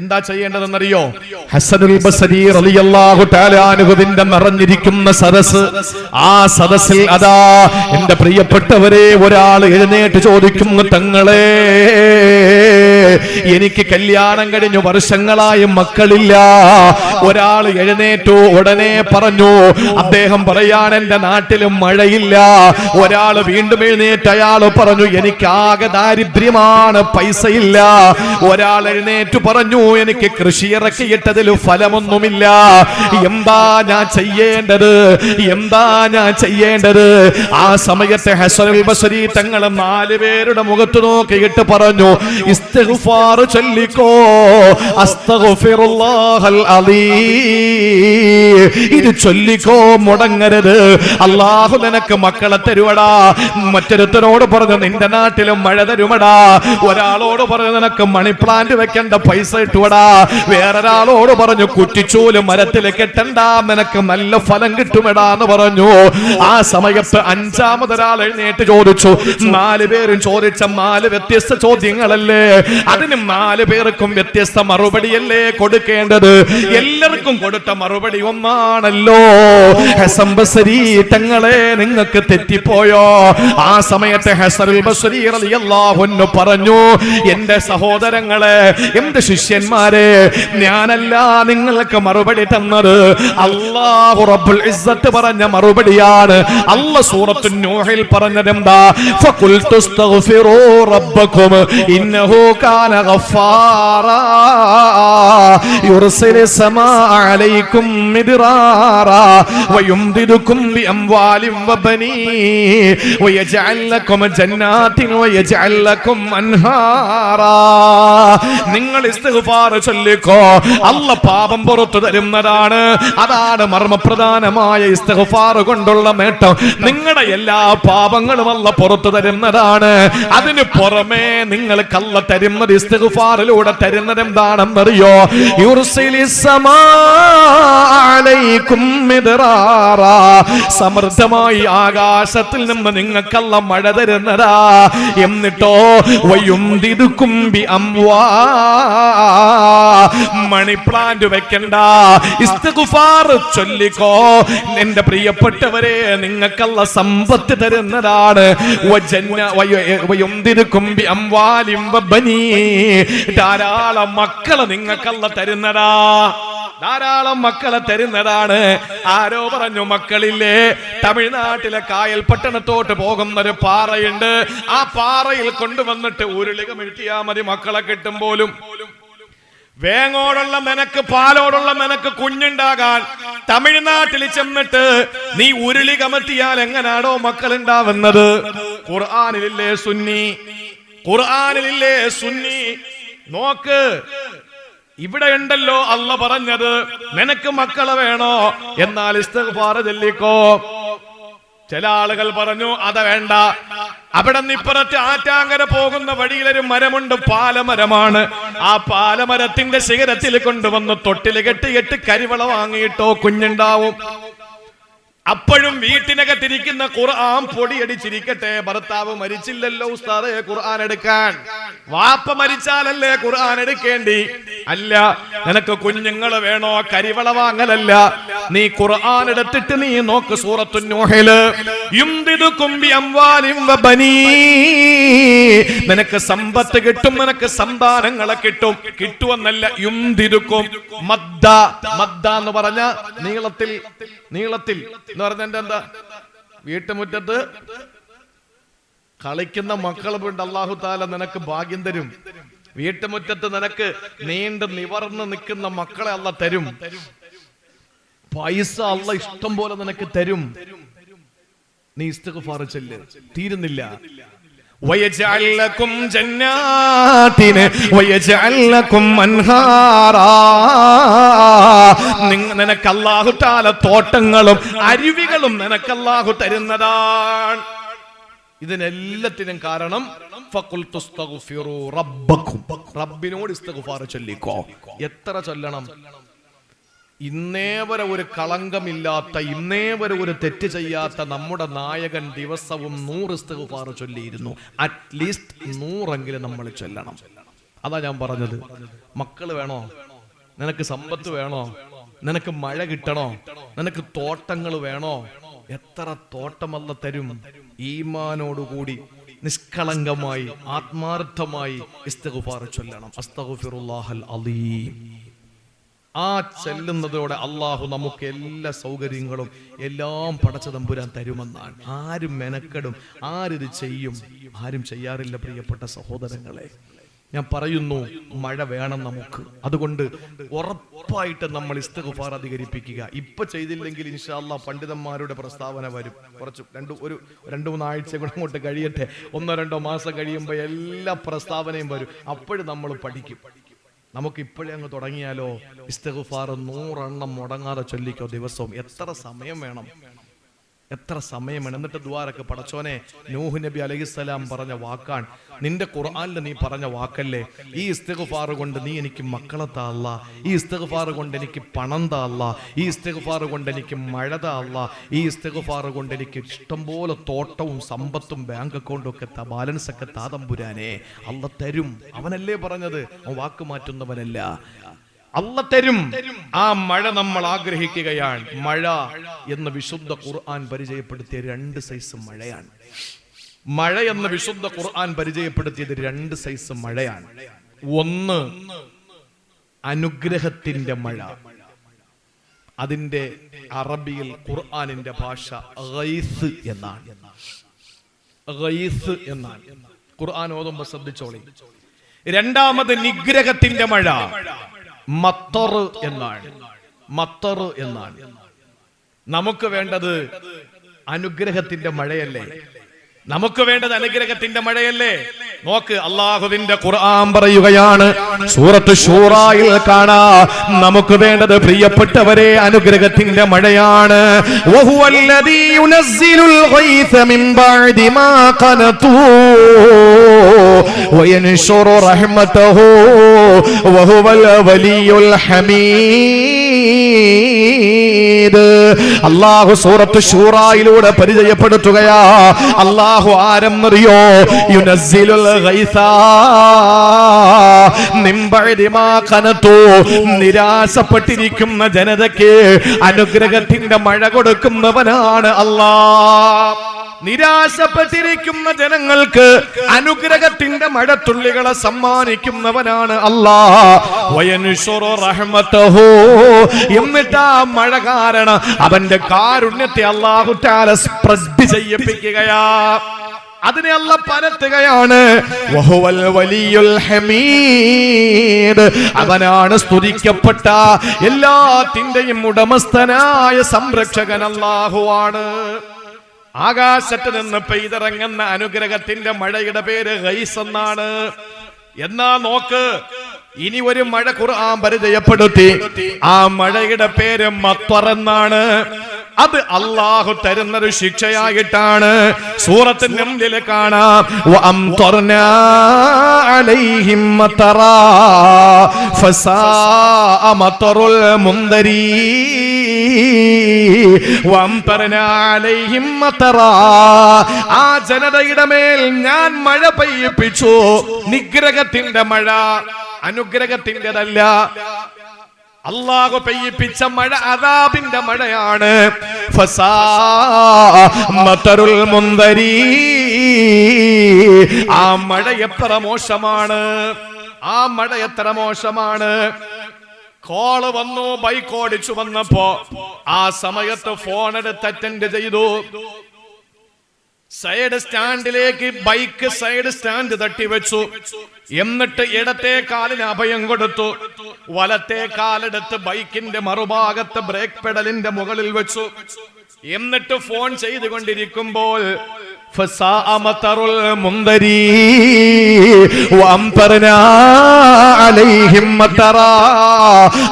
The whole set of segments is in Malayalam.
എന്താ ചെയ്യേണ്ടതെന്നറിയോ? ഹസനുൽ ബസരി റളിയല്ലാഹു തആല നിറഞ്ഞിരിക്കുന്ന സദസ് ആ സദസ്സിൽ അതാ എന്റെ പ്രിയപ്പെട്ടവരെ ഒരാൾ എഴുന്നേറ്റ് ചോദിക്കുന്നു തങ്ങളെ എനിക്ക് കല്യാണം കഴിഞ്ഞു വർഷങ്ങളായി മക്കളില്ല. ഒരാൾ എഴുന്നേറ്റു ഉടനെ പറഞ്ഞു അദ്ദേഹം പറയാൻ എന്റെ നാട്ടിലും മഴയില്ല. ഒരാൾ വീണ്ടും എഴുന്നേറ്റ് അയാൾ പറഞ്ഞു എനിക്ക് ആകെ ദാരിദ്ര്യമാണ് പൈസയില്ല. ഒരാൾ എഴുന്നേറ്റ് പറഞ്ഞു എനിക്ക് കൃഷി ഇറക്കിയിട്ടതിൽ ഫലമൊന്നുമില്ല. എന്താ ഞാൻ ചെയ്യേണ്ടത്? എന്താ ഞാൻ ചെയ്യേണ്ടത്? ആ സമയത്തെ ഹസനുൽ ബസരി തങ്ങൾ നാല് പേരുടെ മുഖത്ത് നോക്കിയിട്ട് പറഞ്ഞു ഇത് ചൊല്ലിക്കോ മുടങ്ങരുത്. അള്ളാഹു നിനക്ക് മക്കളെ തരുവടാ. മറ്റൊരുത്തനോട് പറഞ്ഞു നിന്റെ നാട്ടിലും മഴ തരുമടാ. ഒരാളോട് പറഞ്ഞു നിനക്ക് മണി പ്ലാന്റ് വെക്കേണ്ട പൈസ ഇട്ടുവടാ വേറൊരാളോട് പറഞ്ഞു കുറ്റിച്ചൂൽ മരത്തിൽ കെട്ടണ്ട നിനക്ക് നല്ല ഫലം കിട്ടുമെടാ എന്ന് പറഞ്ഞു. ആ സമയത്ത് അഞ്ചാമതൊരാൾ എഴുന്നേറ്റ് ചോദിച്ചു നാല് പേരും ചോദിച്ച നാല് വ്യത്യസ്ത ചോദ്യങ്ങളല്ലേ? അതിന് നാല് പേർക്കും വ്യത്യസ്ത മറുപടിയല്ലേ കൊടുക്കേണ്ടത്? എല്ലാവർക്കും കൊടുത്ത മറുപടി ഒന്നാണല്ലോ. ഹസംബസരി തങ്ങളെ നിങ്ങൾക്ക് തെറ്റിപ്പോയോ? ആ സമയത്ത് ഹസറുൽ ബസരി റളിയല്ലാഹു അൻഹു പറഞ്ഞു എന്റെ സഹോദരങ്ങളെ എന്റെ ശിഷ്യന്മാരെ ഞാനല്ല നിങ്ങൾക്ക് മറുപടി തന്നത്. അല്ലാഹു റബ്ബുൽ ഇസ്സത്ത് പറഞ്ഞ മറുപടിയാണ്. അല്ല സൂറത്തു നൂഹിൽ പറഞ്ഞത് എന്താ? ഫഖുൽതു അസ്തഗ്ഫിറൂ റബ്ബകും ഇന്നഹു കാന ഗഫാറാ. യുർസിലു സമാ അലൈക്കും മിദ്റാറാ. വയുംദിദുക്കും ബിഅംവാലിൻ വബനീ. വയജഅൽ ലക്കും ജന്നാത്തിൻ വയജഅൽ ലക്കും അൻഹാറാ. നിങ്ങൾ ഇസ്തിഗ്ഫാർ ചൊല്ലിക്കോ അല്ല പാപം പുറത്തു തരുന്നതാണ്. അതാണ് മർമ്മപ്രധാനമായ ഇസ്തിഗ്ഫാർ കൊണ്ടുള്ള നേട്ടം. നിങ്ങളുടെ എല്ലാ പാപങ്ങളും അല്ല പുറത്തു തരുന്നതാണ്. അതിന് പുറമേ നിങ്ങൾ കള്ള തരുന്നത് ഇസ്തിഗ്ഫാറിലൂടെ തരുന്നത് എന്താണെന്നറിയോ. സമൃദ്ധമായി ആകാശത്തിൽ നിന്ന് നിങ്ങൾക്കല്ല മഴ തരുന്നതാ. എന്നിട്ടോ വയ്യും തിരുക്കുംബി അംവാ. മണി പ്ലാന്റ് വെക്കണ്ട. ഇസ്തുഫാർ ചൊല്ലിക്കോ. എന്റെ പ്രിയപ്പെട്ടവരെ നിങ്ങൾക്കുള്ള സമ്പത്ത് തരുന്നതാണ്. ധാരാളം മക്കളെ നിങ്ങൾക്കല്ല തരുന്നതാ. ധാരാളം മക്കളെ തരുന്നതാണ്. ആരോ പറഞ്ഞു മക്കളില്ലേ തമിഴ്നാട്ടിലെ കായൽ പട്ടണത്തോട്ട് പോകുന്ന ഒരു പാറയുണ്ട്. ആ പാറയിൽ കൊണ്ടുവന്നിട്ട് ഉരുളിക എഴുത്തിയാ മതി മക്കളെ കിട്ടും പോലും. വേങ്ങോടുള്ള നിനക്ക് പാലോടുള്ള നിനക്ക് കുഞ്ഞുണ്ടാകാൻ തമിഴ്നാട്ടിൽ ചെന്നിട്ട് നീ ഉരുളി കമത്തിയാൽ എങ്ങനാണോ മക്കൾ ഉണ്ടാവുന്നത് ഖുർആാനിലില്ലേ സുന്നി? ഖുർആാനിലില്ലേ സുന്നി? നോക്ക് ഇവിടെ ഉണ്ടല്ലോ അല്ല പറഞ്ഞത്. നിനക്ക് മക്കളെ വേണോ? എന്നാൽ ഇസ്തഗ്ഫാർ ചൊല്ലിക്കോ. ചില ആളുകൾ പറഞ്ഞു അത് വേണ്ട. അവിടെ നിപ്പുറത്ത് ആറ്റാങ്കര പോകുന്ന വഴിയിലൊരു മരമുണ്ട് പാലമരമാണ്. ആ പാലമരത്തിന്റെ ശിഖരത്തിൽ കൊണ്ടുവന്ന് തൊട്ടിൽ കെട്ടി കെട്ടി കരിവള വാങ്ങിയിട്ടോ കുഞ്ഞുണ്ടാവും. അപ്പോഴും വീട്ടിനകത്തിരിക്കുന്ന ഖുർആൻ പൊടിയടിച്ചിരിക്കട്ടെ. ഭർത്താവ് മരിച്ചില്ലല്ലോ ഉസ്താദെ ഖുർആൻ എടുക്കാൻ. വാപ്പ മരിച്ചാലല്ലേ ഖുർആൻ എടുക്കേണ്ടി? അല്ല നിനക്ക് കുഞ്ഞുങ്ങൾ വേണോ? കരിവള വാങ്ങലല്ല. നീ ഖുർആൻ എടുത്തിട്ട് നീ നോക്ക് സൂറത്തു വബനീ. നിനക്ക് സമ്പത്ത് കിട്ടും നിനക്ക് സന്താനങ്ങളെ കിട്ടും. കിട്ടുമെന്നല്ല യുംദിദുക്കും മദ്ദ. മദ്ദ എന്ന് പറഞ്ഞ നീളത്തിൽ നീളത്തിൽ. എന്ന് പറഞ്ഞ എന്താ? വീട്ടുമുറ്റത്ത് കളിക്കുന്ന മക്കളെ കൊണ്ട് അള്ളാഹു താല നിനക്ക് ഭാഗ്യം തരും. വീട്ടുമുറ്റത്ത് നിനക്ക് നീണ്ട് നിവർന്ന് നിൽക്കുന്ന മക്കളെ അല്ല തരും. പൈസ അല്ല ഇഷ്ടം പോലെ നിനക്ക് തരും. നീ ഇസ്തിഗ്ഫാർ ചെല്ല്. തീരുന്നില്ല. വയജാലക്കും ജന്നാത്തിന് വയജാലക്കും അൻഹാറാ. നിനക്ക് അല്ലാഹു അല്ലാഹുട്ടാല തോട്ടങ്ങളും അരുവികളും നിനക്ക് അല്ലാഹു തരുന്നതാണ്. ഇതിനെല്ലാത്തിനും കാരണം റബ്ബിനോട് ഇസ്തഗുഫാർ ചൊല്ലിക്കോ. എത്ര ചൊല്ലണം? ഇന്നേ വരെ ഒരു കളങ്കമില്ലാത്ത ഇന്നേ വരെ ഒരു തെറ്റ് ചെയ്യാത്ത നമ്മുടെ നായകൻ ദിവസവും നൂറ് ഇസ്തിഗ്ഫാർ ചൊല്ലിയിരുന്നു. അറ്റ്ലീസ്റ്റ് നൂറെങ്കിലും നമ്മൾ ചൊല്ലണം. അതാ ഞാൻ പറഞ്ഞത്. മക്കൾ വേണോ? നിനക്ക് സമ്പത്ത് വേണോ? നിനക്ക് മഴ കിട്ടണോ? നിനക്ക് തോട്ടങ്ങൾ വേണോ? എത്ര തോട്ടമല്ല തരും? ഈമാനോടുകൂടി നിഷ്കളങ്കമായി ആത്മാർത്ഥമായി ഇസ്തഗുഫാർ ചൊല്ലണം. അസ്തഗുഫിറുല്ലാഹൽ അലീം ആ ചെല്ലുന്നതോടെ അള്ളാഹു നമുക്ക് എല്ലാ സൗകര്യങ്ങളും എല്ലാം പടച്ച തമ്പുരാൻ തരുമെന്നാണ്. ആരും മെനക്കെടും ആരിത് ചെയ്യും. ആരും ചെയ്യാറില്ല പ്രിയപ്പെട്ട സഹോദരങ്ങളെ. ഞാൻ പറയുന്നു മഴ വേണം നമുക്ക്. അതുകൊണ്ട് ഉറപ്പായിട്ട് നമ്മൾ ഇസ്തഗുഫാർ അധികരിപ്പിക്കുക. ഇപ്പൊ ചെയ്തില്ലെങ്കിൽ ഇൻഷാല്ല പണ്ഡിതന്മാരുടെ പ്രസ്താവന വരും. കുറച്ച് രണ്ടു ഒരു രണ്ട് മൂന്നാഴ്ച കൂടെ അങ്ങോട്ട് കഴിയട്ടെ. ഒന്നോ രണ്ടോ മാസം കഴിയുമ്പോൾ എല്ലാ പ്രസ്താവനയും വരും. അപ്പോഴും നമ്മൾ പഠിക്കും. നമുക്ക് ഇപ്പോഴേ അങ്ങ് തുടങ്ങിയാലോ? ഇസ്തഗുഫാർ നൂറെണ്ണം മുടങ്ങാതെ ചൊല്ലിക്കോ ദിവസവും. എത്ര സമയം വേണം? എത്ര സമയം എന്നിട്ട് ദ്വാരക്ക് പടച്ചോനെ നൂഹ് നബി അലൈഹിസ്സലാം പറഞ്ഞ വാക്കാണ്. നിന്റെ ഖുർആനിൽ നീ പറഞ്ഞ വാക്കല്ലേ? ഈ ഇസ്തഗുഫാർ കൊണ്ട് നീ എനിക്ക് മക്കളെ താള ഈ ഇസ്തഗുഫാർ കൊണ്ട് എനിക്ക് പണം താള ഈ ഇസ്തഗുഫാർ കൊണ്ട് എനിക്ക് മഴ താള ഈ ഇസ്തഗുഫാർ കൊണ്ട് എനിക്ക് ഇഷ്ടംപോലെ തോട്ടവും സമ്പത്തും ബാങ്ക് അക്കൗണ്ടും ഒക്കെ ബാലൻസ് ഒക്കെ താതമ്പുരാനെ അല്ല തരും. അവനല്ലേ പറഞ്ഞത്. അവൻ വാക്ക് മാറ്റുന്നവനല്ല. അല്ല തരും. ആ മഴ നമ്മൾ ആഗ്രഹിക്കുകയാണ്. മഴ എന്ന വിശുദ്ധ ഖുർആൻ പരിചയപ്പെടുത്തിയ രണ്ട് സൈസ് മഴയാണ്. മഴ എന്ന വിശുദ്ധ ഖുർആൻ പരിചയപ്പെടുത്തിയത് രണ്ട് സൈസ് മഴയാണ്. ഒന്ന് അനുഗ്രഹത്തിന്റെ മഴ. അതിന്റെ അറബിയിൽ ഖുർആാനിന്റെ ഭാഷ ഗൈസ് എന്നാണ്. ഗൈസ് എന്നാണ്. ഖുർആൻ ഓതുമ്പോ ശ്രദ്ധിച്ചോളി. രണ്ടാമത് നിഗ്രഹത്തിന്റെ മഴ. മത്തർ എന്നാണ്. മത്തർ എന്നാണ്. നമുക്ക് വേണ്ടത് അനുഗ്രഹത്തിന്റെ മഴയല്ലേ? നമുക്ക് വേണ്ടത് അനുഗ്രഹത്തിന്റെ മഴയല്ലേ? നോക്ക് അള്ളാഹുവിന്റെ ഖുർആൻ പറയുകയാണ്. സൂറത്ത് ഷൂറായിൽ കാണാ. നമുക്ക് വേണ്ടത് പ്രിയപ്പെട്ടവരെ അനുഗ്രഹത്തിന്റെ മഴയാണ്. അള്ളാഹു സൂറത്ത് ഷൂറായിലൂടെ പരിചയപ്പെടുത്തുകയാ. അള്ളാഹു ആരെന്നറിയോ മാ ഖനതൂ. നിരാശപ്പെട്ടിരിക്കുന്ന ജനതയ്ക്ക് അനുഗ്രഹത്തിന്റെ മഴ കൊടുക്കുന്നവനാണ് അല്ലാഹ്. നിരാശപ്പെട്ടിരിക്കുന്ന ജനങ്ങൾക്ക് അനുഗ്രഹത്തിന്റെ മഴത്തുള്ളികളെ സമ്മാനിക്കുന്നവനാണ് അള്ളാഹു എന്നിട്ട് ആ മഴ കാരണം അവന്റെ കാരുണ്യത്തെ അള്ളാഹു സ്പ്രെഡ് ചെയ്യിപ്പിക്കുകയാ. അതിനെ അല്ല പരത്തുകയാണ്. അവനാണ് സ്തുതിക്കപ്പെട്ട എല്ലാത്തിന്റെയും ഉടമസ്ഥനായ സംരക്ഷകൻ അല്ലാഹുവാണ് ആകാശത്ത് നിന്ന് പെയ്തിറങ്ങുന്ന അനുഗ്രഹത്തിന്റെ മഴയുടെ പേര് ഗൈസ് എന്നാണ്. എന്നാ നോക്ക് ഇനി ഒരു മഴ ഖുർആൻ പരിചയപ്പെടുത്തി. ആ മഴയുടെ പേര് മത്വർ എന്നാണ്. അത് അള്ളാഹു തരുന്നൊരു ശിക്ഷയായിട്ടാണ് സൂറത്തിന്റെ മുമ്പിൽ കാണാം. മതറാ. ആ ജനതയുടെ മേൽ ഞാൻ മഴ പെയ്യിപ്പിച്ചു. നിഗ്രഹത്തിന്റെ മഴ അനുഗ്രഹത്തിന്റെതല്ല. അള്ളാഹു പെയ്യിപ്പിച്ച മഴ അതാബിന്റെ മഴയാണ്. മതരുൽ മുൻദരീ ആ മഴ എത്ര മോശമാണ്. ആ മഴ എത്ര മോശമാണ്. കോൾ വന്നു ബൈക്ക് ഓടിച്ചു വന്നപ്പോ ആ സമയത്ത് ഫോൺ എടുത്ത് അറ്റൻഡ് ചെയ്തു. സൈഡ് സ്റ്റാൻഡിലേക്ക് ബൈക്ക് സൈഡ് സ്റ്റാൻഡ് തട്ടി വെച്ചു എന്നിട്ട് ഇടത്തെ കാലിന് അഭയം കൊടുത്തു വലത്തെ കാലെടുത്ത് ബൈക്കിന്റെ മറുഭാഗത്ത് ബ്രേക്ക് പെഡലിന്റെ മുകളിൽ വെച്ചു എന്നിട്ട് ഫോൺ ചെയ്തുകൊണ്ടിരിക്കുമ്പോൾ فساء مطر المنذري وأمطرنا عليهم مطرا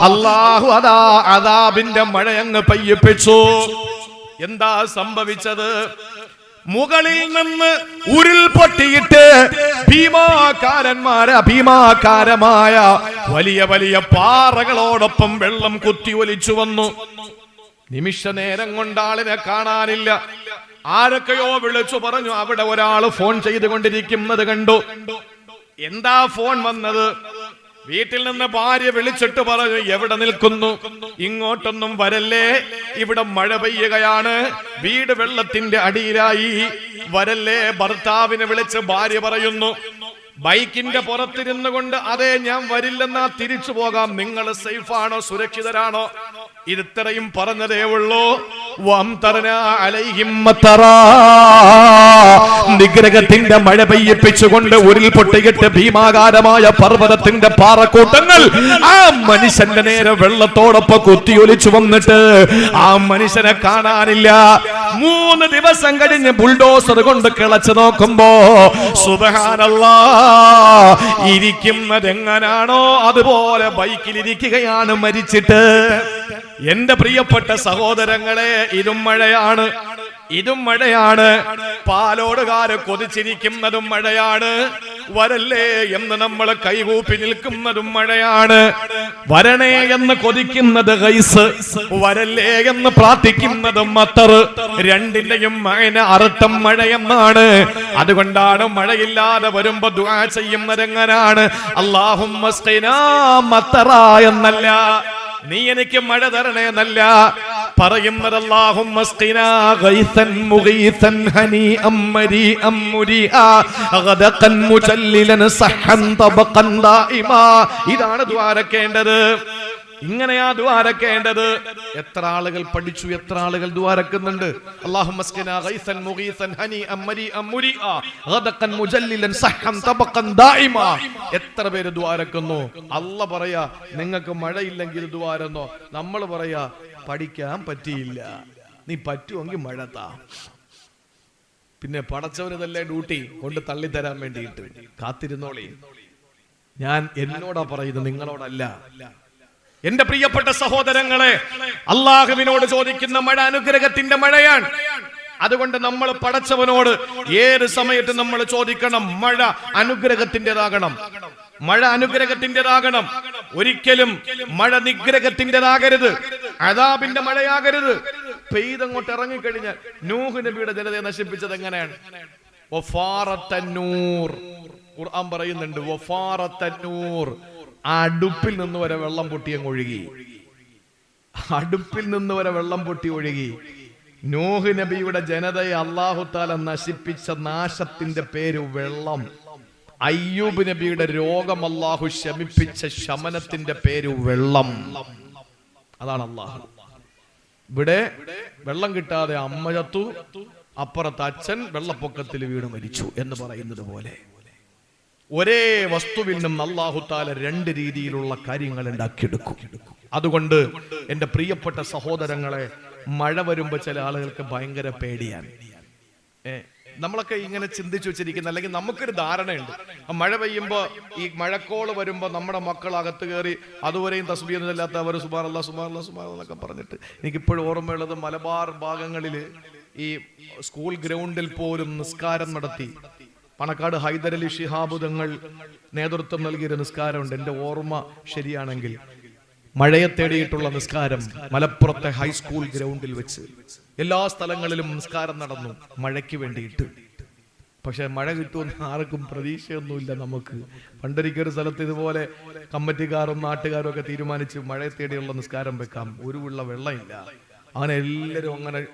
അള്ളാഹു അതാ അതാബിന്റെ മഴയങ്ങ് പെയ്യിപ്പിച്ചു എന്താ സംഭവിച്ചത് മുകളിൽ നിന്ന് ഉരുൾ പൊട്ടിയിട്ട് ഭീമാകാരന്മാരെ ഭീമാകാരമായ വലിയ വലിയ പാറകളോടൊപ്പം വെള്ളം കുത്തി ഒലിച്ചു വന്നു. നിമിഷ നേരം കൊണ്ട് ആളിനെ കാണാനില്ല. ആരൊക്കെയോ വിളിച്ചു പറഞ്ഞു അവിടെ ഒരാൾ ഫോൺ ചെയ്തുകൊണ്ടിരിക്കുന്നത് കണ്ടു. എന്താ ഫോൺ വന്നത്? വീട്ടിൽ നിന്ന് ഭാര്യ വിളിച്ചിട്ട് പറഞ്ഞു എവിടെ നിൽക്കുന്നു? ഇങ്ങോട്ടൊന്നും വരല്ലേ? ഇവിടെ മഴ പെയ്യുകയാണ്. വീട് വെള്ളത്തിന്റെ അടിയിലായി. വരല്ലേ? ഭർത്താവിനെ വിളിച്ച് ഭാര്യ പറയുന്നു ബൈക്കിന്റെ പുറത്തിരുന്നു കൊണ്ട് അതെ ഞാൻ വരില്ലെന്നാ തിരിച്ചു പോകാം. നിങ്ങൾ സേഫാണോ? സുരക്ഷിതരാണോ? ഇതിത്രയും പറഞ്ഞതേ ഉള്ളൂ. നിഗ്രഹത്തിന്റെ മഴ പെയ്യിപ്പിച്ചുകൊണ്ട് ഉരുൾ പൊട്ടിയിട്ട് ഭീമാകാരമായ പർവതത്തിന്റെ പാറക്കൂട്ടങ്ങൾ ആ മനുഷ്യന്റെ നേരെ വെള്ളത്തോടൊപ്പം കുത്തിയൊലിച്ചു വന്നിട്ട് ആ മനുഷ്യനെ കാണാനില്ല. മൂന്ന് ദിവസം കഴിഞ്ഞ് ബുൾഡോസർ കൊണ്ട് കിളച്ചു നോക്കുമ്പോ സുബഹാനല്ല ഇരിക്കുന്നത് എങ്ങനാണോ അതുപോലെ ബൈക്കിൽ ഇരിക്കുകയാണ് മരിച്ചിട്ട്. എന്റെ പ്രിയപ്പെട്ട സഹോദരങ്ങളെ ഇതും മഴയാണ്. ഇതും മഴയാണ്. പാലോടുകാര് കൊതിച്ചിരിക്കുന്നതും മഴയാണ്. വരല്ലേ എന്ന് നമ്മൾ കൈകൂപ്പി നിൽക്കുന്നതും മഴയാണ്. വരണേ എന്ന് കൊതിക്കുന്നത് ഗൈസ് വരല്ലേ എന്ന് പ്രാർത്ഥിക്കുന്നതും മത്തർ. രണ്ടിന്റെയും മഴന അർത്ഥം മഴയെന്നാണ്. അതുകൊണ്ടാണ് മഴയില്ലാതെ വരുമ്പോ ദുആ ചെയ്യുന്നതെങ്ങനാണ്? അള്ളാഹും എന്നല്ല. നീ എനിക്ക് മഴ തരണേ എന്നല്ല പറയുന്നത് അല്ലാഹും മസ്ഖിനാ ഗൈസൻ മുഗീസൻ ഹനീഅം മരീഅം മുരീആ ഗദഖൻ മുജല്ലിലൻ സഹൻ തബഖൻ ദായിമാ ഇതാണ് ദ്വാരക്കേണ്ടത്. ഇങ്ങനെയാ ദ്വാരക്കേണ്ടത് എത്ര ആളുകൾ പഠിച്ചു എത്ര ആളുകൾ ദ്വാരക്കുന്നുണ്ട് ദായിമാ എത്ര പേര് ദ്വാരക്കുന്നു അല്ല പറയാ നിങ്ങൾക്ക് മഴയില്ലെങ്കിൽ ദ്വാരെന്നോ നമ്മൾ പറയാ പഠിക്കാൻ പറ്റിയില്ല. നീ പറ്റുമെങ്കിൽ മഴ താ. പിന്നെ പടച്ചവനതല്ലേ ഡ്യൂട്ടി? കൊണ്ട് തള്ളിത്തരാൻ വേണ്ടിയിട്ട്. കാത്തിരുന്നോളി. ഞാൻ എന്നോടാ പറയുന്നത് നിങ്ങളോടല്ല. എന്റെ പ്രിയപ്പെട്ട സഹോദരങ്ങളെ അള്ളാഹുവിനോട് ചോദിക്കുന്ന മഴ അനുഗ്രഹത്തിന്റെ മഴയാണ്. അതുകൊണ്ട് നമ്മൾ പടച്ചവനോട് ഏത് സമയത്ത് നമ്മൾ ചോദിക്കണം മഴ അനുഗ്രഹത്തിന്റെതാകണം. മഴ അനുഗ്രഹത്തിന്റെതാകണം. ഒരിക്കലും മഴ നിഗ്രഹത്തിന്റെതാകരുത്. അതാബിന്റെ മഴയാകരുത്. പെയ്തങ്ങോട്ട് ഇറങ്ങിക്കഴിഞ്ഞാൽ നൂഹ് നബിയുടെ ജനതയെ നശിപ്പിച്ചത് എങ്ങനെയാണ്? ഖുർആൻ പറയുന്നുണ്ട്. അടുപ്പിൽ നിന്ന് വരെ വെള്ളം പൊട്ടിയങ്ങ് ഒഴുകി. അടുപ്പിൽ നിന്ന് വരെ വെള്ളം പൊട്ടി ഒഴുകി. നോഹ് നബിയുടെ ജനതയെ അള്ളാഹു താല നശിപ്പിച്ച നാശത്തിന്റെ പേര് വെള്ളം. അയ്യൂബ് നബിയുടെ രോഗം അള്ളാഹു ശമിപ്പിച്ച ശമനത്തിന്റെ പേര് വെള്ളം. അതാണ് അള്ളാഹു ഇവിടെ വെള്ളം കിട്ടാതെ അമ്മ ചത്തു അപ്പുറത്ത് അച്ഛൻ വെള്ളപ്പൊക്കത്തിൽ വീട് മരിച്ചു എന്ന് പറയുന്നത് പോലെ. ഒരേ വസ്തുവിൽ നിന്ന് അള്ളാഹുത്താല രണ്ട് രീതിയിലുള്ള കാര്യങ്ങൾ ഉണ്ടാക്കിയെടുക്കും. അതുകൊണ്ട് എന്റെ പ്രിയപ്പെട്ട സഹോദരങ്ങളെ മഴ വരുമ്പോൾ ചില ആളുകൾക്ക് ഭയങ്കര പേടിയാണ്. ഏ നമ്മളൊക്കെ ഇങ്ങനെ ചിന്തിച്ചു വെച്ചിരിക്കുന്ന അല്ലെങ്കിൽ നമുക്കൊരു ധാരണയുണ്ട്. മഴ പെയ്യുമ്പോൾ ഈ മഴക്കോൾ വരുമ്പോൾ നമ്മുടെ മക്കൾ അകത്ത് കയറി അതുവരെയും തസ്ബീനല്ലാത്ത അവർ സുമാറല്ല സുമാറല്ല സുമാർ എന്നൊക്കെ പറഞ്ഞിട്ട്. എനിക്കിപ്പോഴും ഓർമ്മയുള്ളത് മലബാർ ഭാഗങ്ങളിൽ ഈ സ്കൂൾ ഗ്രൗണ്ടിൽ പോലും നിസ്കാരം നടത്തി. പണക്കാട് ഹൈദരലി ഷിഹാബ് തങ്ങൾ നേതൃത്വം നൽകിയൊരു നിസ്കാരമുണ്ട്. എന്റെ ഓർമ്മ ശരിയാണെങ്കിൽ മഴയെ തേടിയിട്ടുള്ള നിസ്കാരം മലപ്പുറത്തെ ഹൈസ്കൂൾ ഗ്രൗണ്ടിൽ വെച്ച് എല്ലാ സ്ഥലങ്ങളിലും നിസ്കാരം നടന്നു മഴയ്ക്ക് വേണ്ടിയിട്ട്. പക്ഷെ മഴ കിട്ടുമെന്ന് ആർക്കും പ്രതീക്ഷയൊന്നുമില്ല നമുക്ക്. പണ്ടൊരിക്കൊരു സ്ഥലത്ത് ഇതുപോലെ കമ്മിറ്റിക്കാരും നാട്ടുകാരും ഒക്കെ തീരുമാനിച്ച് മഴയെ തേടിയുള്ള നിസ്കാരം വെക്കാം. ഒരു ഉള്ള വെള്ളമില്ല. അങ്ങനെ എല്ലാവരും അങ്ങനെ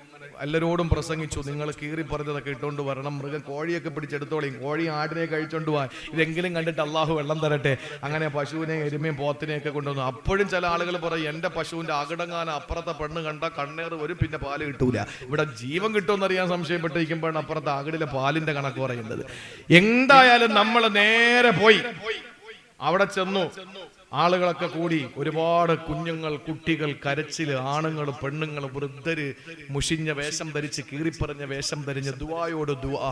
എല്ലാരോടും പ്രസംഗിച്ചു നിങ്ങൾ കീറി പറഞ്ഞതൊക്കെ ഇട്ടുകൊണ്ട് വരണം. മൃഗം കോഴിയൊക്കെ പിടിച്ചെടുത്തോളിയും കോഴി ആടിനെ കഴിച്ചോണ്ട് പോവാൻ ഇതെങ്കിലും കണ്ടിട്ട് അള്ളാഹു വെള്ളം തരട്ടെ. അങ്ങനെ പശുവിനെ എരുമയും പോത്തിനെയൊക്കെ കൊണ്ടുവന്നു. അപ്പോഴും ചില ആളുകൾ പറയും എന്റെ പശുവിന്റെ അകിടങ്ങാന അപ്പുറത്തെ പെണ്ണ് കണ്ട കണ്ണേർ ഒരു പിന്നെ പാൽ കിട്ടൂല. ഇവിടെ ജീവൻ കിട്ടുമെന്നറിയാൻ സംശയപ്പെട്ടിരിക്കുമ്പോഴാണ് അപ്പുറത്തെ അകിടിലെ പാലിന്റെ കണക്ക് പറയുന്നത്. എന്തായാലും നമ്മൾ നേരെ പോയി. അവിടെ ചെന്നു. ആളുകളൊക്കെ കൂടി ഒരുപാട് കുഞ്ഞുങ്ങൾ കുട്ടികൾ കരച്ചിൽ ആണുങ്ങൾ പെണ്ണുങ്ങൾ വൃദ്ധര് മുഷിഞ്ഞ വേഷം ധരിച്ച് കീറിപ്പറഞ്ഞ വേഷം ധരിഞ്ഞ് ദുവായോട് ദുവാ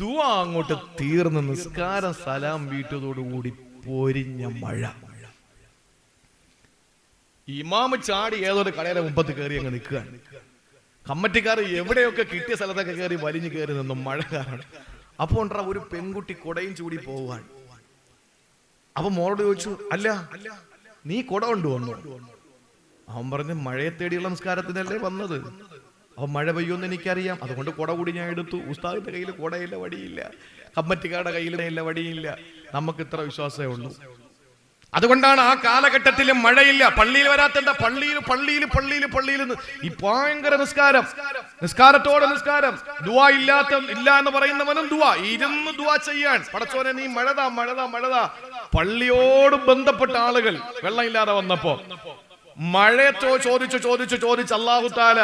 ദുവാ അങ്ങോട്ട് തീർന്ന് നിസ്കാരം സലാം വീട്ടതോടുകൂടി പൊരിഞ്ഞ മഴ. ഇമാമ് ചാടി ഏതൊരു കടയുടെ മുമ്പത്ത് കയറി അങ്ങ് നിൽക്കുകയാണ്. കമ്മറ്റിക്കാർ എവിടെയൊക്കെ കിട്ടിയ സ്ഥലത്തൊക്കെ കയറി വലിഞ്ഞു കയറി നിന്നും മഴ കാരണം. അപ്പൊ ഒരു പെൺകുട്ടി കൊടയും ചൂടി പോവാൻ അപ്പൊ മോളോട് ചോദിച്ചു അല്ല നീ കൊട കൊണ്ടുവന്നു? അവൻ പറഞ്ഞു മഴയെ തേടിയുള്ള നമസ്കാരത്തിനല്ലേ വന്നത്? അപ്പൊ മഴ പെയ്യുമെന്ന് എനിക്കറിയാം. അതുകൊണ്ട് കുട കൂടി ഞാൻ എടുത്തു. ഉസ്താദിന്റെ കയ്യിൽ കുടയില്ല വടിയില്ല. കമ്മറ്റിക്കാരുടെ കയ്യിൽ ഇല്ല വടിയില്ല. നമുക്ക് ഇത്ര വിശ്വാസമേ ഉള്ളൂ. അതുകൊണ്ടാണ് ആ കാലഘട്ടത്തിൽ മഴയില്ല. പള്ളിയിൽ വരാത്തെന്താ പള്ളിയിൽ പള്ളിയിൽ പള്ളിയിൽ പള്ളിയിൽ ഈ ഭയങ്കര നിസ്കാരം. നിസ്കാരത്തോടെ നിസ്കാരം. ദുവാ ഇല്ലാത്ത ഇല്ല എന്ന് പറയുന്നവനും ദുവാ. ഇരുന്ന് ദുവാ ചെയ്യാൻ. പടച്ചോനെ നീ മഴതാ മഴതാ മഴതാ പള്ളിയോട് ബന്ധപ്പെട്ട ആളുകൾ വെള്ളമില്ലാതെ വന്നപ്പോ മഴയത്തോ ചോദിച്ചു ചോദിച്ചു ചോദിച്ചു അള്ളാഹുത്താല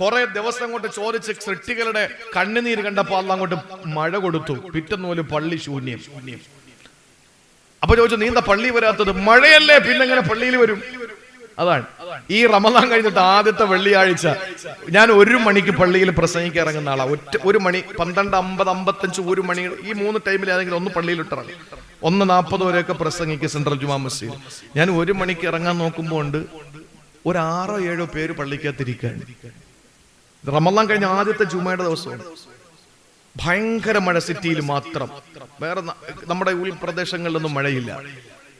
കുറെ ദിവസം കൊണ്ട് ചോദിച്ച് സൃഷ്ടികളുടെ കണ്ണുനീര് കണ്ടപ്പോ അള്ള അങ്ങോട്ട് മഴ കൊടുത്തു. പിറ്റെന്ന് പോലും പള്ളി ശൂന്യം. അപ്പൊ ചോദിച്ചു നീന്ത പള്ളി വരാത്തത്? മഴയല്ലേ പിന്നെങ്ങനെ പള്ളിയിൽ വരും? അതാണ്. ഈ റമദാൻ കഴിഞ്ഞിട്ട് ആദ്യത്തെ വെള്ളിയാഴ്ച ഞാൻ ഒരു മണിക്ക് പള്ളിയിൽ പ്രസംഗിക്കാൻ ഇറങ്ങുന്ന ആളാ. ഒറ്റ ഒരു മണി പന്ത്രണ്ട് അമ്പത് അമ്പത്തഞ്ച് ഒരു മണി ഈ മൂന്ന് ടൈമിൽ ഏതെങ്കിലും ഒന്ന് പള്ളിയിൽ ഇട്ടിറങ്ങും. ഒന്ന് നാൽപ്പത് വരെയൊക്കെ പ്രസംഗിക്കും സെൻട്രൽ ജുമാ മസ്ജിദ് ഞാൻ ഒരു മണിക്ക് ഇറങ്ങാൻ നോക്കുമ്പോൾ ഉണ്ട് ഒരു ആറോ ഏഴോ പേര് പള്ളിക്കകത്തിരിക്കാൻ റമദാൻ കഴിഞ്ഞ ആദ്യത്തെ ജുമയുടെ ദിവസമാണ്. ഭയങ്കര മഴ സിറ്റിയിൽ മാത്രം. വേറെ നമ്മുടെ ഉൾപ്രദേശങ്ങളിലൊന്നും മഴയില്ല.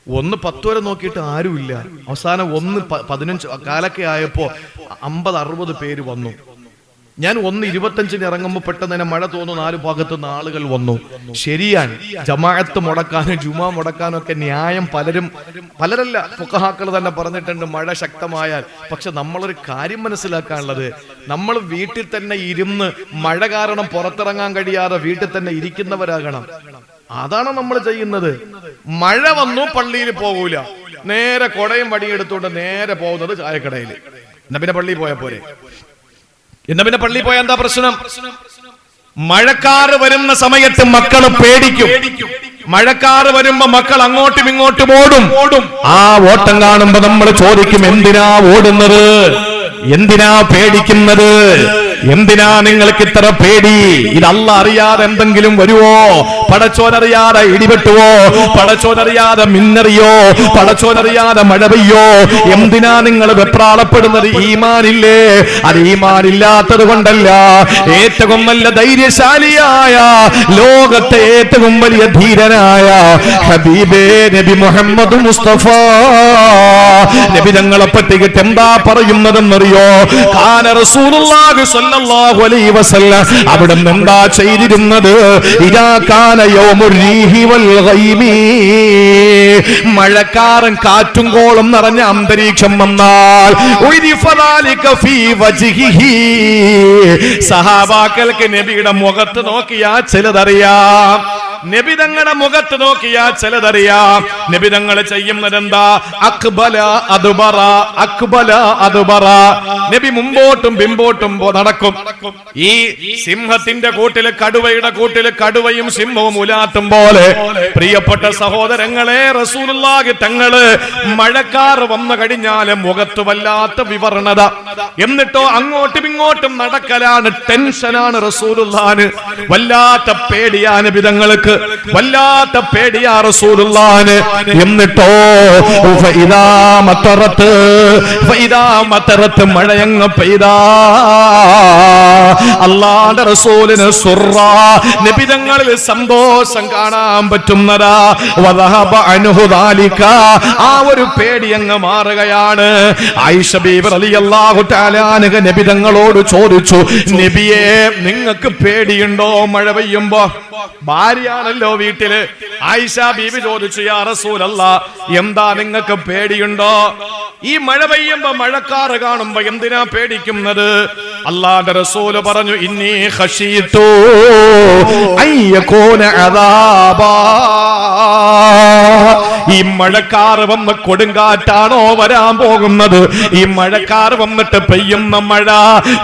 ഒന്ന് പത്ത് വരെ നോക്കിയിട്ട് ആരുമില്ല. അവസാനം ഒന്ന് പതിനഞ്ച് കാലൊക്കെ ആയപ്പോ അമ്പത് അറുപത് പേര് വന്നു. ഞാൻ ഒന്ന് ഇരുപത്തഞ്ചിന് ഇറങ്ങുമ്പോൾ പെട്ടെന്ന് തന്നെ മഴ തോന്നുന്നു നാല് ഭാഗത്തു നിന്ന് ആളുകൾ വന്നു. ശരിയാണ് ജമാഅത്ത് മുടക്കാനും ജുമാ മുടക്കാനും ഒക്കെ ന്യായം പലരും പലരല്ല ഫുക്കഹാക്കൾ തന്നെ പറഞ്ഞിട്ടുണ്ട് മഴ ശക്തമായാൽ. പക്ഷെ നമ്മളൊരു കാര്യം മനസ്സിലാക്കാനുള്ളത് നമ്മൾ വീട്ടിൽ തന്നെ ഇരുന്ന് മഴ കാരണം പുറത്തിറങ്ങാൻ കഴിയാതെ വീട്ടിൽ തന്നെ ഇരിക്കുന്നവരാകണം. അതാണ് നമ്മൾ ചെയ്യുന്നത്. മഴ വന്നു പള്ളിയിൽ പോകൂല. നേരെ കൊടയും വടിയെടുത്തുകൊണ്ട് നേരെ പോകുന്നത് ചായക്കടയിൽ. എന്നാ പിന്നെ പള്ളിയിൽ പോയാൽ പോരെ? എന്നാ പിന്നെ പള്ളിയിൽ പോയാൽ എന്താ പ്രശ്നം? മഴക്കാറ് വരുന്ന സമയത്ത് മക്കൾ പേടിക്കും. മഴക്കാറ് വരുമ്പോ മക്കൾ അങ്ങോട്ടും ഇങ്ങോട്ടും ഓടും ഓടും. ആ ഓട്ടം കാണുമ്പോ നമ്മൾ ചോദിക്കും എന്തിനാ ഓടുന്നത്? എന്തിനാ പേടിക്കുന്നത്? എന്തിനാ നിങ്ങൾക്ക് ഇത്ര പേടി? ഇത് അല്ല അറിയാതെ എന്തെങ്കിലും വരുവോ? പടച്ചോനറിയാതെ ഇടിപെട്ടുവോ? പടച്ചോനറിയാതെ മിന്നറിയോ? പടച്ചോനറിയാതെ മഴ പെയ്യോ? എന്തിനാ നിങ്ങൾ വെപ്രാളപ്പെടുന്നത്? ഈമാനില്ലേ? അത് ഈമാനില്ലാത്തത് കൊണ്ടല്ല. ഏറ്റവും നല്ല ധൈര്യശാലിയായ ലോകത്തെ ഏറ്റവും വലിയ ധീരനായ ഹബീബേ നബി മുഹമ്മദ് മുസ്തഫ. നബി തങ്ങളെ പറ്റിയിട്ട് എന്താ പറയുന്നതെന്നറിയോ? കാന റസൂലുള്ളാഹി അലൈഹി വസല്ലം. അവിടെ എന്താ ചെയ്തിരുന്നത്? മഴക്കാരൻ കാറ്റും കോളും നിറഞ്ഞ അന്തരീക്ഷം വന്നാൽ സഹാബാക്കൾക്ക് നബിയുടെ മുഖത്ത് നോക്കിയാ ചിലതറിയാം. നബി തങ്ങളുടെ മുഖത്ത് നോക്കിയാ ചിലതറിയാം. നബി തങ്ങൾ ചെയ്യുന്നത് എന്താ അക്ബല അതുബറ അക്ബല അതുബറ നബി മുമ്പോട്ടും പിമ്പോട്ടും നടക്കും. ഈ സിംഹത്തിന്റെ കൂട്ടിൽ കടുവയുടെ കൂട്ടിൽ കടുവയും സിംഹവും ഉലാത്തും പോലെ. പ്രിയപ്പെട്ട സഹോദരങ്ങളെ റസൂലുള്ളാഹി തങ്ങൾ മഴക്കാർ വന്നു കഴിഞ്ഞാൽ മുഖത്ത് വല്ലാത്ത വിവരണത. എന്നിട്ടോ അങ്ങോട്ടും ഇങ്ങോട്ടും നടക്കലാണ് ടെൻഷനാണ് റസൂലുള്ളാന് വല്ലാത്ത പേടിയാണ് വിധങ്ങൾക്ക്. വല്ലാത്ത പേടിയാ റസൂലുള്ളാന് എന്നിട്ടോ ഫഇദാ മത്തറത്ത് മത്തറത്ത് മഴയങ്ങ് പെയ്താ. അള്ളാന്റെ റസൂലിന് സുറ നിബിതങ്ങളിൽ സന്തോഷം കാണാൻ പറ്റുന്നതാ. ആ ഒരു പേടി അങ്ങ് മാറുകയാണ്. ആയിഷ അലി തആല അൻഹ നബിതങ്ങളോട് ചോദിച്ചു നബിയെ നിങ്ങൾക്ക് പേടിയുണ്ടോ മഴ പെയ്യുമ്പോ? ഭാര്യയാണല്ലോ വീട്ടിൽ. ആയിഷ ബീബി ചോദിച്ചു യാ റസൂലല്ല എന്താ നിങ്ങൾക്ക് പേടിയുണ്ടോ? ഈ മഴ പെയ്യുമ്പോ മഴക്കാറ് കാണുമ്പോ എന്തിനാ പേടിക്കുന്നത്? അള്ളാന്റെ റസൂൽ പറഞ്ഞു ഇന്നീ ഖശീതു അയ്യകൂന അദാബാ. ഈ മഴക്കാറ് വന്ന് കൊടുങ്കാറ്റാണോ വരാൻ പോകുന്നത്? ഈ മഴക്കാറ് വന്നിട്ട് പെയ്യുന്ന മഴ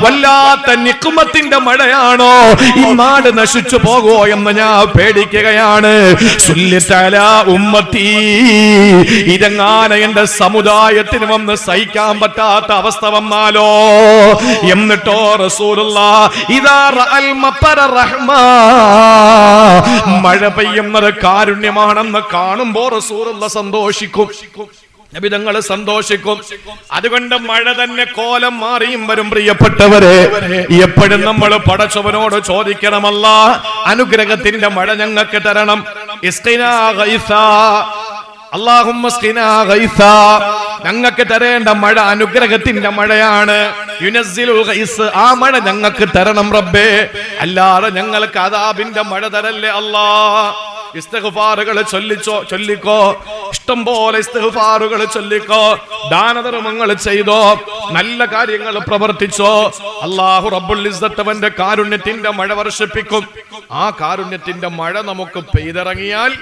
വല്ലാത്ത നിക്കുമത്തിന്റെ മഴയാണോ? ഈ നാട് നശിച്ചു പോകുമോ എന്ന് ഞാൻ പേടിക്കുകയാണ്. ഉമ്മത്തി ഇതെങ്ങാന എന്റെ സമുദായത്തിന് വന്ന് സഹിക്കാൻ പറ്റാത്ത അവസ്ഥ വന്നാലോ? എന്നിട്ടോ റസൂലുള്ള ഇതാ മഴ പെയ്യുന്നത് കാരുണ്യമാണെന്ന് കാണുമ്പോ റസൂലുള്ള സന്തോഷിക്കും. നബിതങ്ങൾ സന്തോഷിക്കും. അതുകൊണ്ട് മഴ തന്നെ കോലം മാറിയും വരും പ്രിയപ്പെട്ടവരെ. എപ്പോഴും നമ്മൾ പടച്ചവനോട് ചോദിക്കണമല്ല അനുഗ്രഹത്തിന്റെ മഴ ഞങ്ങൾക്ക് തരണം. ഞങ്ങൾക്ക് തരേണ്ട മഴ അനുഗ്രഹത്തിന്റെ മഴയാണ്. ആ മഴ ഞങ്ങൾക്ക് തരണം റബ്ബേ. അല്ലാതെ ഞങ്ങൾക്ക് അതാബിന്റെ മഴ തരല്ലേ അല്ലാ. ഇസ്തിഗ്ഫാറുകൾ ചൊല്ലിച്ചോ ചൊല്ലിക്കോ. ഇഷ്ടം പോലെ ഇസ്തഹുഫാറുകളെ ചൊല്ലിക്കോ. ദാനധർമ്മങ്ങൾ ചെയ്തോ. നല്ല കാര്യങ്ങൾ പ്രവർത്തിച്ചോ. അള്ളാഹു റബ്ബുൽ ഇസ്തവന്റെ കാരുണ്യത്തിന്റെ മഴ വർഷിപ്പിക്കും. ആ കാരുണ്യത്തിന്റെ മഴ നമുക്ക് പെയ്തിറങ്ങിയാൽ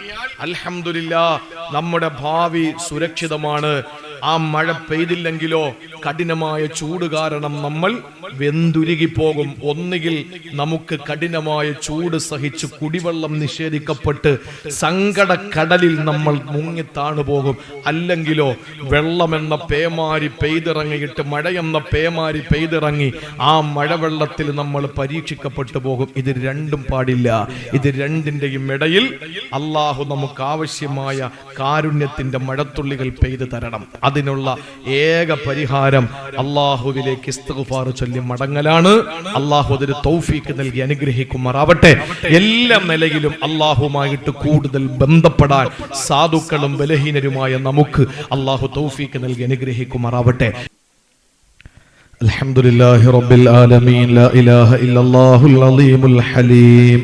അൽഹംദുലില്ലാ നമ്മുടെ ഭാവി സുരക്ഷിതമാണ്. ആ മഴ പെയ്തില്ലെങ്കിലോ കഠിനമായ ചൂട് കാരണം നമ്മൾ വെന്തുരുകി പോകും ഒന്നുകിൽ നമുക്ക് കഠിനമായ ചൂട് സഹിച്ച് കുടിവെള്ളം നിഷേധിക്കപ്പെട്ട് സങ്കട കടലിൽ നമ്മൾ മുങ്ങി താണു പോകും അല്ലെങ്കിലോ വെള്ളമെന്ന പേമാരി പെയ്തിറങ്ങിയിട്ട് മഴയെന്ന പേമാരി പെയ്തിറങ്ങി ആ മഴവെള്ളത്തിൽ നമ്മൾ പരീക്ഷിക്കപ്പെട്ടു പോകും. ഇത് രണ്ടും പാടില്ല. ഇത് രണ്ടിന്റെയും ഇടയിൽ അള്ളാഹു നമുക്ക് ആവശ്യമായ കാരുണ്യത്തിന്റെ മഴത്തുള്ളികൾ പെയ്തു തരണം. അതിനുള്ള ഏക പരിഹാരം അള്ളാഹുവിലേക്ക് ഇസ്തിഗ്ഫാർ ചൊല്ലി മടങ്ങലാണ് അള്ളാഹു അതിന് തൗഫീക്ക് നൽകി അനുഗ്രഹിക്കുമാറാവട്ടെ എല്ലാ നിലയിലും അള്ളാഹുമായിട്ട് കൂടുതൽ ബന്ധപ്പെടാൻ സാധുക്കളും ബലഹീനരുമായ നമുക്ക് അള്ളാഹു തൗഫീക്ക് നൽകി അനുഗ്രഹിക്കുമാറാവട്ടെ الحمد لله رب العالمين لا إله إلا الله العظيم الحليم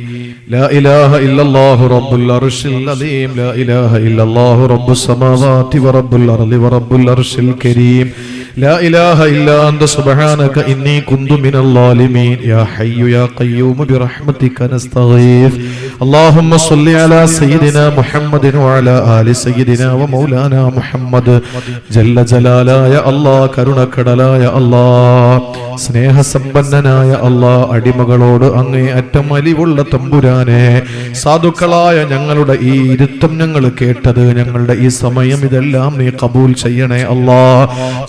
لا إله إلا الله رب العرش العظيم لا إله إلا الله رب السماوات ورب الأرض ورب العرش الكريم لا إله إلا أنت سبحانك إني كنت من الظالمين يا حي يا قيوم برحمتك نستغيث اللهم صل على سيدنا محمد وعلى آل سيدنا ومولانا محمد جل جلالا يا الله كرنك يا الله സ്നേഹസമ്പന്നനായ അള്ളാ അടിമകളോട് അങ്ങേ അറ്റം അലിവുള്ള തമ്പുരാനെ സാധുക്കളായ ഞങ്ങളുടെ ഈ ഇരുത്തം ഞങ്ങൾ കേട്ടത് ഞങ്ങളുടെ ഈ സമയം ഇതെല്ലാം നീ കബൂൽ ചെയ്യണേ അല്ലാ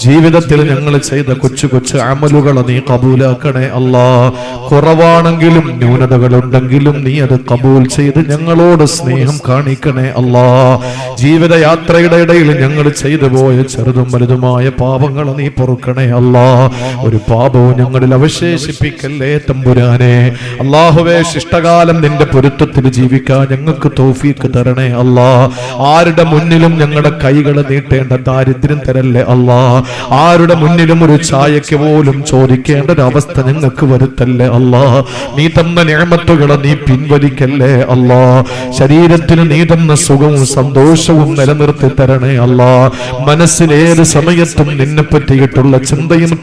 ജീവിതത്തിൽ ഞങ്ങൾ ചെയ്ത കൊച്ചു കൊച്ചു അമലുകൾ നീ കബൂലാക്കണേ അല്ലാ കുറവാണെങ്കിലും ന്യൂനതകളുണ്ടെങ്കിലും നീ അത് കബൂൽ ചെയ്ത് ഞങ്ങളോട് സ്നേഹം കാണിക്കണേ അല്ലാ ജീവിതയാത്രയുടെ ഇടയിൽ ഞങ്ങൾ ചെയ്തു പോയ ചെറുതും വലുതുമായ പാപങ്ങൾ നീ പൊറുക്കണേ അല്ലാ ഒരു പാപവും ഞങ്ങളിൽ അവശേഷിപ്പിക്കല്ലേ തമ്പുരാനെ? അള്ളാഹുവേ ശിഷ്ടകാലം നിന്റെ പൊരുത്തത്തിൽ ജീവിക്കാൻ ഞങ്ങൾക്ക് തോഫീക്ക് തരണേ അല്ലാ. ആരുടെ മുന്നിലും ഞങ്ങളുടെ കൈകൾ നീട്ടേണ്ട ദാരിദ്ര്യം തരല്ലേ അല്ലാ. ആരുടെ മുന്നിലും ഒരു ചായക്ക് പോലും ചോദിക്കേണ്ട ഒരു അവസ്ഥ ഞങ്ങൾക്ക് വരുത്തല്ലേ അല്ലാ. നീ തന്ന ഞാമത്തുകളെ നീ പിൻവലിക്കല്ലേ അല്ലാ. ശരീരത്തിന് നീ തന്ന സുഖവും സന്തോഷവും നിലനിർത്തി തരണേ അല്ലാ. മനസ്സിലേത് സമയത്തും നിന്നെ പറ്റിയിട്ടുള്ള ചിന്തയും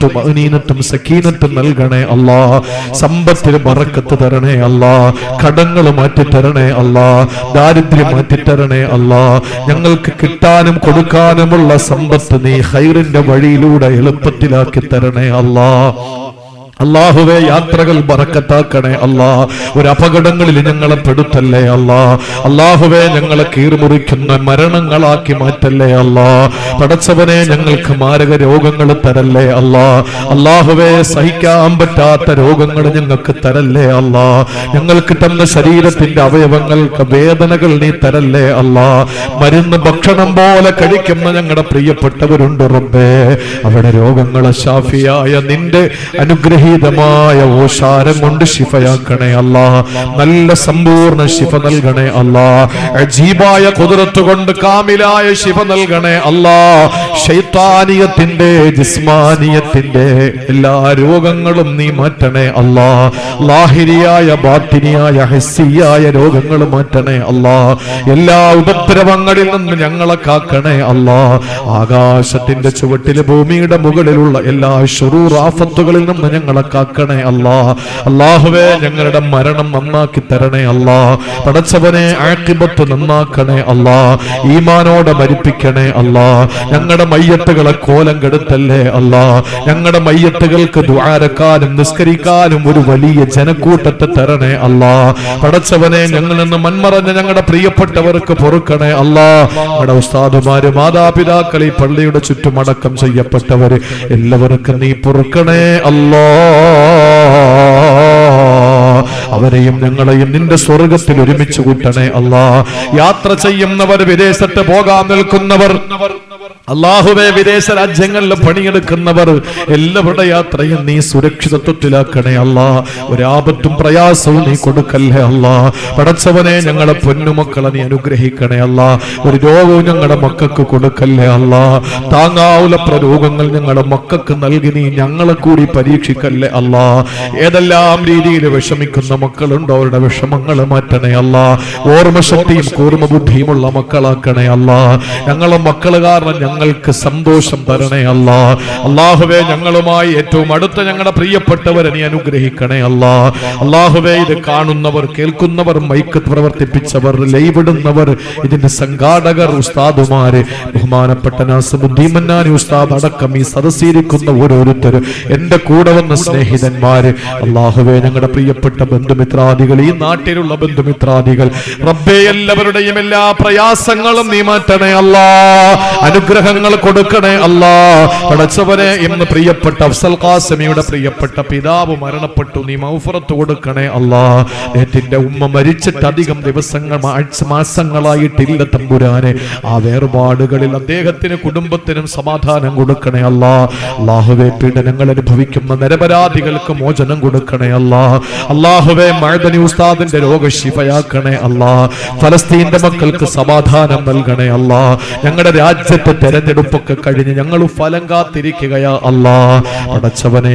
സക്കീനത്തും നൽകണേ അല്ലാ. സമ്പത്തിൽ മറക്കത്ത് തരണേ അല്ലാ. കടങ്ങൾ മാറ്റി തരണേ അല്ലാ. ദാരിദ്ര്യം മാറ്റി തരണേ അല്ലാ. ഞങ്ങൾക്ക് കിട്ടാനും കൊടുക്കാനുമുള്ള സമ്പത്ത് നീ ഹൈറിന്റെ വഴിയിലൂടെ എളുപ്പത്തിലാക്കി തരണേ അല്ലാ. അള്ളാഹുവെ യാത്രകൾ ബറക്കത്താക്കണേ അല്ലാ. ഒരു അപകടങ്ങളിൽ ഞങ്ങളെ പെടുത്തല്ലേ അല്ലാ. അള്ളാഹുവെ ഞങ്ങളെ കീറുമുറിക്കുന്ന മരണങ്ങളാക്കി മാറ്റല്ലേ അല്ലാ. പടച്ചവനെ ഞങ്ങൾക്ക് മാരക രോഗങ്ങൾ തരല്ലേ അല്ലാ. അള്ളാഹുവെ സഹിക്കാൻ പറ്റാത്ത രോഗങ്ങൾ ഞങ്ങൾക്ക് തരല്ലേ അല്ലാ. ഞങ്ങൾക്ക് തന്ന ശരീരത്തിന്റെ അവയവങ്ങൾക്ക് വേദനകൾ നീ തരല്ലേ അല്ലാ. മരുന്ന് ഭക്ഷണം പോലെ കഴിക്കുന്ന ഞങ്ങളുടെ പ്രിയപ്പെട്ടവരുണ്ട് റബ്ബേ. അവിടെ രോഗങ്ങളെ ഷാഫിയായ നിന്റെ അനുഗ്രഹീതമായ ഓശാരം കൊണ്ട് ശിഫയാക്കണേ അല്ല. നല്ല സമ്പൂർണ ശിഫ നൽകണേ അല്ല. അജീബായ കുതിരത്ത് കൊണ്ട് കാമിലായ ശിഫ നൽകണേ അല്ല. ശൈത്താനിയത്തിന്റെ ജിസ്മാനിയത്തിന്റെ എല്ലാ രോഗങ്ങളും നീ മാറ്റണേ അല്ല. ലാഹിരിയായ ബാത്തിനിയായ ഹസ്സിയായ രോഗങ്ങൾ മാറ്റണേ അല്ല. എല്ലാ ഉപദ്രവങ്ങളിൽ നിന്ന് ഞങ്ങളെ കാക്കണേ അല്ല. ആകാശത്തിന്റെ ചുവട്ടിലെ ഭൂമിയുടെ മുകളിലുള്ള എല്ലാ ഷുറൂർ ആഫത്തുകളിൽ നിന്ന് ഞങ്ങളെ കാക്കണേ അല്ലാ അള്ളാഹുവേ ഞങ്ങളുടെ മരണം നന്നാക്കി തരണേ അല്ലാ പടച്ചവനെ ആക്കിബത്ത് നന്നാക്കണേ അല്ലാ ഈമാനോടെ മരിപ്പിക്കണേ അല്ലാ ഞങ്ങളുടെ മയ്യത്തുകളെ കോലം കെടുത്തല്ലേ അല്ലാ ഞങ്ങളുടെ മയ്യത്തുകൾക്ക് ദ്വാരക്കാനും നിസ്കരിക്കാനും ഒരു വലിയ ജനക്കൂട്ടത്തെ തരണേ അല്ലാ പടച്ചവനെ ഞങ്ങളിൽ നിന്ന് മൺമറഞ്ഞ ഞങ്ങളുടെ പ്രിയപ്പെട്ടവർക്ക് പൊറുക്കണേ അല്ലാ ഞങ്ങളുടെ ഉസ്താദുമാര് മാതാപിതാക്കൾ ഈ പള്ളിയുടെ ചുറ്റുമടക്കം ചെയ്യപ്പെട്ടവര് എല്ലാവർക്കും നീ പൊറുക്കണേ അല്ലാ അവരെയും ഞങ്ങളെയും നിന്റെ സ്വർഗത്തിൽ ഒരുമിച്ച് കൂട്ടണേ അല്ലാ യാത്ര ചെയ്യുന്നവർ വിദേശത്ത് പോകാൻ നിൽക്കുന്നവർ അള്ളാഹുവെ വിദേശ രാജ്യങ്ങളിൽ പണിയെടുക്കുന്നവർ എല്ലാവരുടെ യാത്രയും നീ സുരക്ഷിതത്വത്തിലാക്കണേ അല്ലാ. ഒരാപത്തും പ്രയാസവും നീ കൊടുക്കല്ലേ അല്ലാ. പടച്ചവനെ ഞങ്ങളെ പൊന്നുമക്കളെ നീ അനുഗ്രഹിക്കണേ അല്ലാ. ഒരു രോഗവും ഞങ്ങളുടെ മക്കൾക്ക് കൊടുക്കല്ലേ അല്ലാ. താങ്ങാവുല പ്രരോഗങ്ങൾ ഞങ്ങളുടെ മക്കൾക്ക് നൽകി നീ ഞങ്ങളെ കൂടി പരീക്ഷിക്കല്ലേ അല്ലാ. ഏതെല്ലാം രീതിയിൽ വിഷമിക്കുന്ന മക്കളുണ്ടോ അവരുടെ വിഷമങ്ങൾ മാറ്റണേ അല്ലാ. ഓർമ്മശക്തിയും കൂർമ്മ ബുദ്ധിയുമുള്ള മക്കളാക്കണേ അല്ലാ. ഞങ്ങളെ മക്കൾ കാരണം ഞങ്ങൾക്ക് സന്തോഷം തരണേ അല്ലാ. അള്ളാഹുവേ ഞങ്ങളുമായി ഏറ്റവും അടുത്ത ഞങ്ങളുടെ പ്രിയപ്പെട്ടവരെ നീ അനുഗ്രഹിക്കണേ അല്ലാ. അള്ളാഹുവേ ഇത് കാണുന്നവർ കേൾക്കുന്നവർ മൈക്ക് പ്രവർത്തിപ്പിച്ചവർ ലൈവിടുന്നവർ ഇതിന്റെ സംഘാടകർ ഉസ്താദുമാര് ബഹുമാനപ്പെട്ട നാസമുദ്ദീമന്നാനി ഉസ്താദ് അടക്കം ഈ സദസ്സിരിക്കുന്ന ഓരോരുത്തരും എന്റെ കൂടെ വന്ന സ്നേഹിതന്മാര് അള്ളാഹുവേ ഞങ്ങളുടെ പ്രിയപ്പെട്ട ബന്ധുമിത്രാദികൾ ഈ നാട്ടിലുള്ള ബന്ധുമിത്രാദികൾ റബ്ബേ എല്ലാവരുടെയും എല്ലാ പ്രയാസങ്ങളും നീ മാറ്റണേ അല്ലാ. അനുഗ്രഹങ്ങൾ കൊടുക്കണേ അല്ലാ. പടച്ചവനെ ഇന്ന് പ്രിയപ്പെട്ട അഫ്സൽ ഖാസമിയുടെ പ്രിയപ്പെട്ട പിതാവ് മരണപ്പെട്ടു. നീ മൗഫറത്ത് കൊടുക്കണേ അല്ലാ. നേറ്റിന്റെ ഉമ്മ മരിച്ചിട്ട് അധികം ദിവസങ്ങൾ ആഴ്ച മാസങ്ങളായിട്ടില്ല തമ്പുരാനെ. ആ വേർപാടുകളിൽ അദ്ദേഹത്തിന് കുടുംബത്തിനും സമാധാനം കൊടുക്കണേ അല്ലാ. അള്ളാഹുവെ പീഡനങ്ങൾ അനുഭവിക്കുന്ന നിരപരാധികൾക്ക് മോചനം കൊടുക്കണേ അല്ലാ. അള്ളാഹുവെ മഴദനി ഉസ്താദിന്റെ രോഗശിഫയാക്കണേ അല്ലാ. ഫലസ്തീന്റെ മക്കൾക്ക് സമാധാനം നൽകണേ അല്ലാ. ഞങ്ങളുടെ രാജ്യത്തെ തെരഞ്ഞെടുപ്പൊക്കെ കഴിഞ്ഞ് ഞങ്ങൾ ഫലം കാത്തിരിക്കുകയാ അല്ലാ. അടച്ചവനെ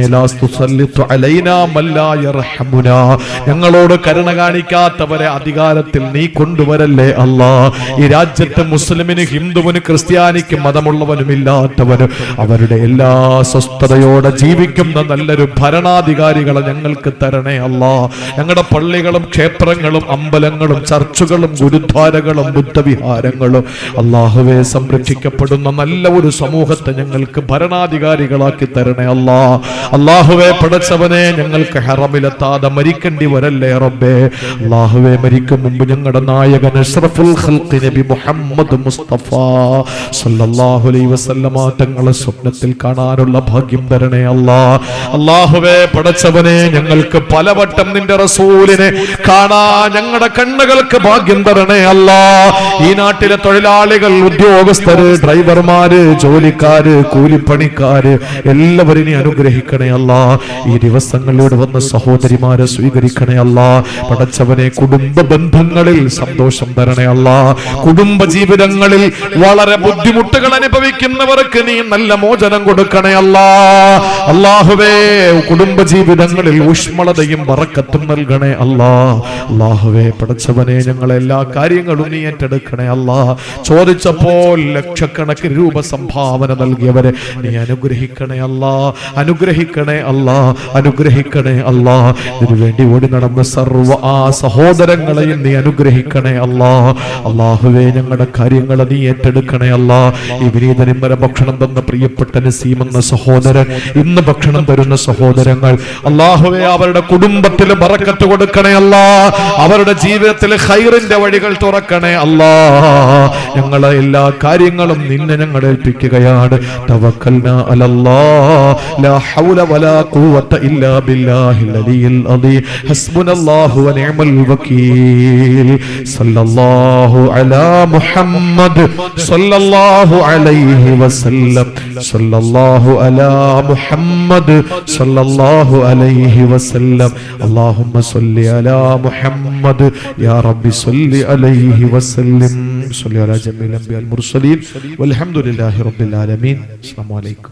ഞങ്ങളോട് കരുണ കാണിക്കാത്തവരെ അധികാരത്തിൽ നീ കൊണ്ടുവരല്ലേ അല്ലാ. ഈ രാജ്യത്തെ മുസ്ലിമിന് ഹിന്ദുവിന് ക്രിസ്ത്യാനിക്ക് മതമുള്ളവനും ഇല്ലാത്തവനും അവരുടെ എല്ലാ സ്വസ്ഥതയോടെ ജീവിക്കുന്ന നല്ലൊരു ഭരണാധികാരികളെ ഞങ്ങൾക്ക് തരണേ അല്ലാ. ഞങ്ങളുടെ പള്ളികളും ക്ഷേത്രങ്ങളും അമ്പലങ്ങളും ചർച്ചുകളും ഗുരുദ്വാരകളും ബുദ്ധവിഹാരങ്ങളും അള്ളാഹുവെ സംരക്ഷിക്കപ്പെടുന്ന നല്ല ഒരു സമൂഹത്തെ ഞങ്ങൾക്ക് ഭരണാധികാരികളാക്കി തരണേ അല്ലാ. അള്ളാഹുവെ പടച്ചവനെ ഞങ്ങൾക്ക് ഹറമിലെത്താതെ മരിക്കേണ്ടി വരല്ലേ റബ്ബേ? അള്ളാഹുവെ മരിക്കും മുമ്പ് ഞങ്ങളുടെ നായകൻ അഷ്റഫുൽ നബി മുഹമ്മദ് മുസ്തഫ സല്ലല്ലാഹു അലൈഹി വസല്ലമ തങ്ങളെ സ്വപ്നത്തിൽ കാണാനുള്ള ഭാഗ്യം തരണേ അല്ലാ. അള്ളാഹുവെ പടച്ചവനെ ഞങ്ങൾക്ക് പലവട്ടം നിന്റെ റസൂലിനെ കാണാ ഞങ്ങളുടെ കണ്ണുകൾക്ക് ഭാഗ്യം തരണേ അല്ലാ. ഈ നാട്ടിലെ തൊഴിലാളികൾ ഉദ്യോഗസ്ഥര് ഡ്രൈവർമാര് ജോലിക്കാര് കൂലിപ്പണിക്കാര് എല്ലാവരും അനുഗ്രഹിക്കണേ അല്ല. ഈ ദിവസങ്ങളിലൂടെ വന്ന സഹോദരിമാരെ സ്വീകരിക്കണേ അല്ല. പടച്ചവനെ കുടുംബ ബന്ധങ്ങളിൽ സന്തോഷം തരണേ അല്ല. കുടുംബ ജീവിതങ്ങളിൽ വളരെ ബുദ്ധിമുട്ടുകൾ അനുഭവിക്കുന്നവർക്ക് നീ നല്ല മോചനം കൊടുക്കണേ അല്ല. അള്ളാഹുവേ കുടുംബ ജീവിതങ്ങളിൽ ഊഷ്മളതയും വറക്കത്തും നൽകണേ അല്ലാ. അല്ലാഹുവേ പടച്ചവനെ ഞങ്ങളെല്ലാ കാര്യങ്ങളും നീ ഏറ്റെടുക്കണേ അല്ലാ. ചോദിച്ചപ്പോൾ ലക്ഷക്കണക്കിന് രൂപ സംഭാവന നൽകിയവരെ നീ അനുഗ്രഹിക്കണേ അല്ലാ അനുഗ്രഹിക്കണേ അല്ലാ അനുഗ്രഹിക്കണേ അല്ലാ. ഇതിനു വേണ്ടി ഓടി നടന്ന സർവ ആ സഹോദരങ്ങളെയും നീ അനുഗ്രഹിക്കണേ അല്ലാ. അള്ളാഹുവേ ഞങ്ങളുടെ കാര്യങ്ങൾ നീ ഏറ്റെടുക്കണേ അല്ലാ. ഈ വിനീതൻ ഇന്നലെ ഭക്ഷണം തന്ന പ്രിയപ്പെട്ട നസീം എന്ന സഹോദരൻ ഇന്ന് ഭക്ഷണം തരുന്ന സഹോദരങ്ങൾ അള്ളാഹുവെ അവരുടെ കുടുംബത്തിൽ ബറക്കത്ത് കൊടുക്കണേ അല്ലാ. അവരുടെ ജീവിതത്തിൽ ഹൈറിന്റെ വഴികൾ തുറക്കണേ അല്ലാ. ഞങ്ങളെ എല്ലാ കാര്യങ്ങളും നിന്നെ ഞങ്ങൾ ഏൽപ്പിക്കുകയാണ് തവക്കൽനാ അലല്ലാ ലാ ഹൗല വലാ ഖുവത ഇല്ലാ ബില്ലാഹിൽ അലിയിൽ അദീം ഹസ്ബുനല്ലാഹു വനിഅമൽ വകീൽ സല്ലല്ലാഹു അലാ മുഹമ്മദ് സല്ലല്ലാഹു അലൈഹി വസല്ലം സല്ലല്ലാഹു അലാ മുഹമ്മദ് സല്ലല്ലാഹു അലൈഹി വസല്ലം اللهم صل على محمد يا رب صل عليه وسلم صل على جميع الانبياء المرسلين والحمد لله رب العالمين السلام عليكم